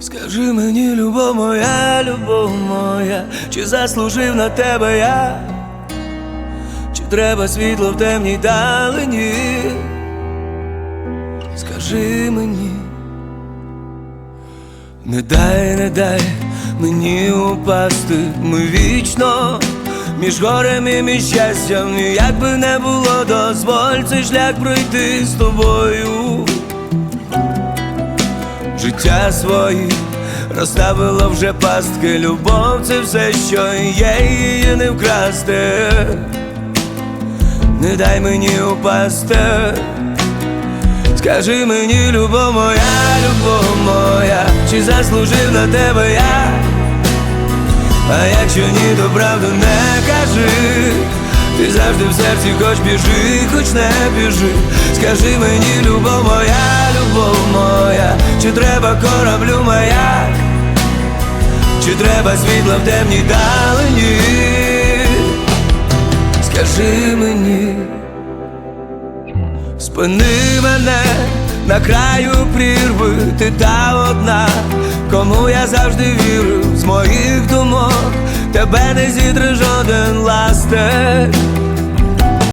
Скажи мені, любов моя, любов моя, чи заслужив на тебе я, чи треба світло в темній далині? Скажи мені, не дай, не дай мені упасти, ми вічно між горем і між щастям, як би не було, дозволь цей шлях пройти з тобою життя свої розставило вже пастки, любов це все, що є, її не вкрасти. Не дай мені упасти. Скажи мені, любов моя, любов моя, чи заслужив на тебе я? А якщо ні, то правду не кажи. Ти завжди в серці хоч біжи, хоч не біжи. Скажи мені, любов моя, любов моя, чи треба кораблю маяк, чи треба світло в темній далині? Скажи мені, спини мене на краю прірви, ти та одна, кому я завжди вірю з моїх думок, тебе не зітре жоден that